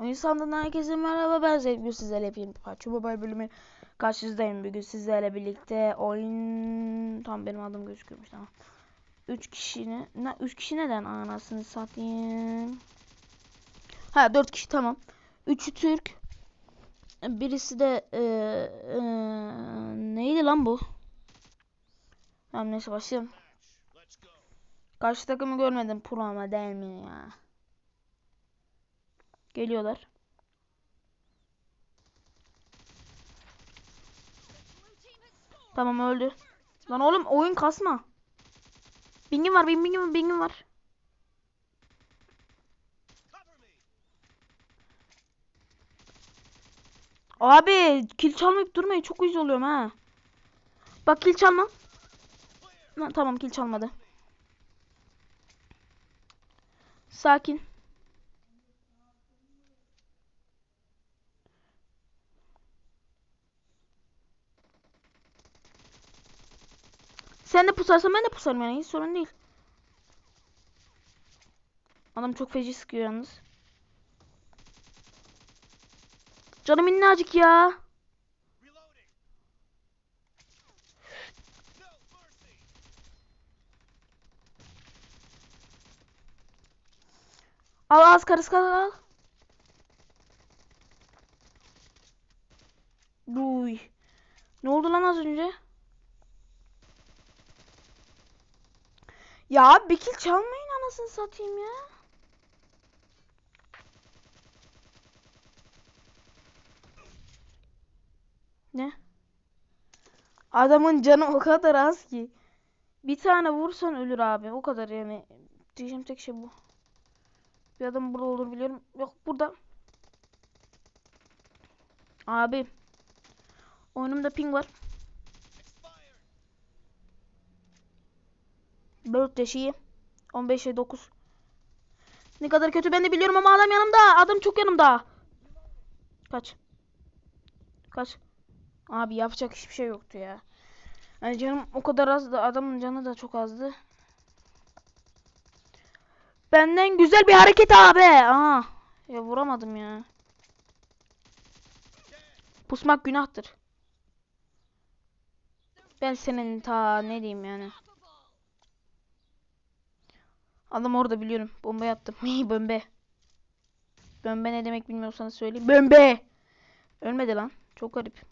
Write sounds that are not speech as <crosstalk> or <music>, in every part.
Oyun sandığından herkese merhaba ben Zevk sizlerle yapayım. PUBG Mobile bölümü karşınızdayım bugün sizlerle birlikte oyun tam benim adım gözüküyormuş tamam. 3 kişi ne? ne 3 kişi neden anasını satayım. Ha 4 kişi tamam. 3'ü Türk. Birisi de e, e, neydi lan bu? Tamam neyse başlayalım. Karşı takımı görmedim pro ama değil mi ya? Geliyorlar. Tamam öldü. Lan oğlum oyun kasma. Bingim var, bing bingim, bingim var. Abi kill çalmayıp durmayın çok uyuz oluyorum ha. Bak kill çalma. Ha, tamam kill çalmadı. Sakin. Sen de pusarsan ben de pusarım yani hiç sorun değil. Adam çok feci sıkıyor yalnız. Canım minnacık ya. Al az karısı al al. Buy. Ne oldu lan az önce? Ya bir kill çalmayın anasını satayım ya. Ne? Adamın canı o kadar az ki. Bir tane vursan ölür abi. O kadar yani. Diyeceğim tek şey bu. Bir adam burada olur biliyorum. Yok burada. Abi. Oyunumda ping var. Bird deşiği. 15'e 9. Ne kadar kötü ben de biliyorum ama adam yanımda. Adam çok yanımda. Kaç. Kaç. Abi yapacak hiçbir şey yoktu ya. Yani canım o kadar azdı. Adamın canı da çok azdı. Benden güzel bir hareket abi. Aha. Ya vuramadım ya. Pusmak günahtır. Ben senin ta ne diyeyim yani. Adam orada biliyorum. Bomba attım. <laughs> Bömbe. Bömbe ne demek bilmiyorsanız söyleyeyim. Bömbe. Ölmedi lan. Çok garip.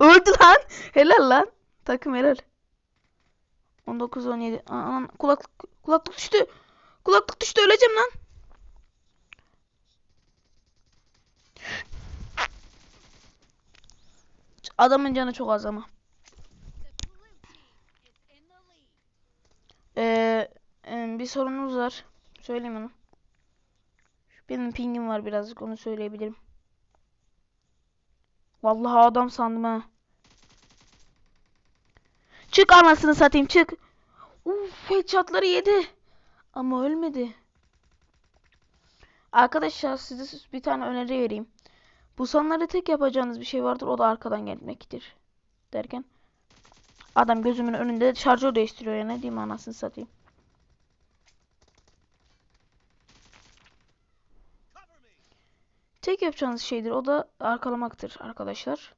Öldü lan. <laughs> Helal lan. Takım helal. 19 17. Aman kulaklık kulaklık düştü. Kulaklık düştü öleceğim lan. Adamın canı çok az ama. Ee, e, bir sorunumuz var. Söyleyeyim onu. Benim pingim var birazcık onu söyleyebilirim. Vallahi adam sandım ha. Çık anasını satayım çık. Uf headshotları yedi. Ama ölmedi. Arkadaşlar size bir tane öneri vereyim. Bu sonları tek yapacağınız bir şey vardır o da arkadan gelmektir. Derken adam gözümün önünde şarjör değiştiriyor ya ne diyeyim anasını satayım. Tek yapacağınız şeydir o da arkalamaktır arkadaşlar.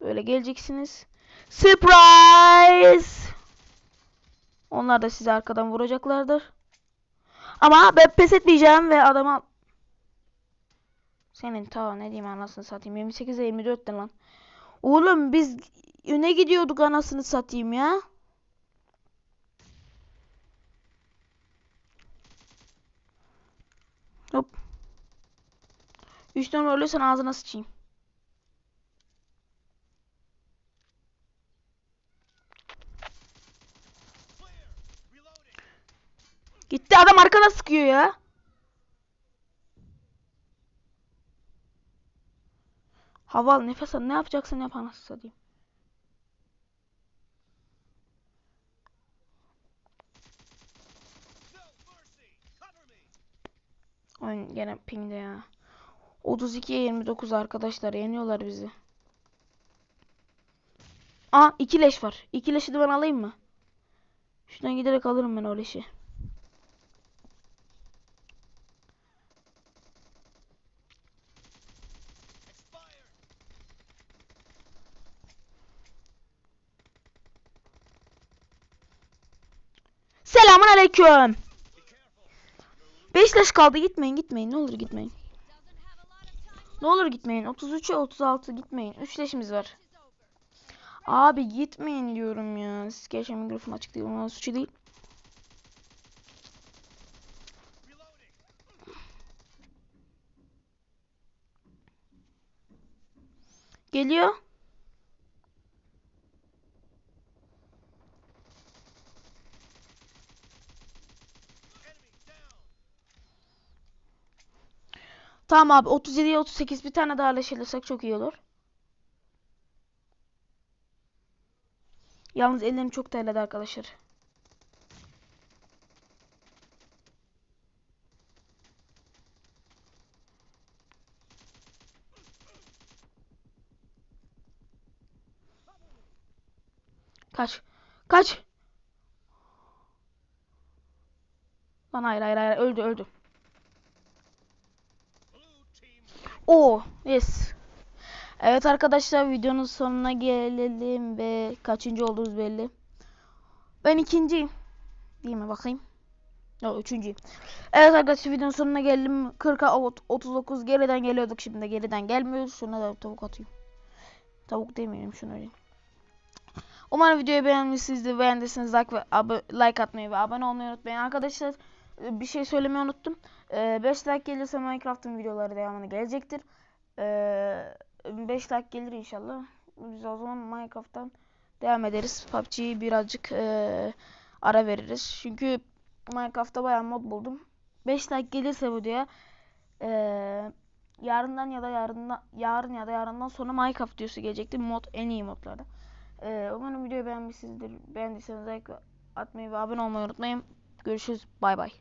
Böyle geleceksiniz. Surprise! Onlar da sizi arkadan vuracaklardır. Ama ben pes etmeyeceğim ve adama senin ta ne diyeyim anasını satayım 28'e 24'ten lan. Oğlum biz öne gidiyorduk anasını satayım ya. Üçten ölürsen ağzına sıçayım. Gitti adam arkada sıkıyor ya. Hava al nefes al ne yapacaksın yap anasını satayım. Oyun gene pingde ya. 32'ye 29 arkadaşlar yeniyorlar bizi. Aa iki leş var. İki leşi de ben alayım mı? Şuradan giderek alırım ben o leşi. Selamun aleyküm. 5 leş kaldı gitmeyin gitmeyin ne olur gitmeyin. Ne olur gitmeyin 33'e 36 gitmeyin 3 leşimiz var. Abi gitmeyin diyorum ya. Siz gerçekten mikrofon açık değil. Onun suçu değil. Geliyor. Tamam abi 37'ye 38 bir tane daha leşelesek çok iyi olur. Yalnız ellerim çok terledi arkadaşlar. Kaç. Kaç. Lan hayır hayır hayır öldü öldü. Oo yes. Evet arkadaşlar videonun sonuna gelelim ve kaçıncı olduğumuz belli. Ben ikinciyim. Değil mi bakayım? Yok üçüncüyüm. Evet arkadaşlar videonun sonuna geldim. 40'a 39 geriden geliyorduk şimdi de geriden gelmiyoruz. Şuna da tavuk atayım. Tavuk demeyelim şunu öyle. Umarım videoyu beğenmişsinizdir. Beğendiyseniz like, ve like atmayı ve abone olmayı unutmayın. Arkadaşlar bir şey söylemeyi unuttum. 5 like gelirse Minecraft'ın videoları devamını gelecektir. 5 like gelir inşallah. Biz o zaman Minecraft'tan devam ederiz. PUBG'yi birazcık e, ara veririz. Çünkü Minecraft'ta bayağı mod buldum. 5 like gelirse videoya e, yarından ya da yarından yarın ya da yarından sonra Minecraft videosu gelecektir. Mod en iyi modlarda. E, umarım videoyu beğenmişsinizdir. Beğendiyseniz like atmayı ve abone olmayı unutmayın. Görüşürüz. Bay bay.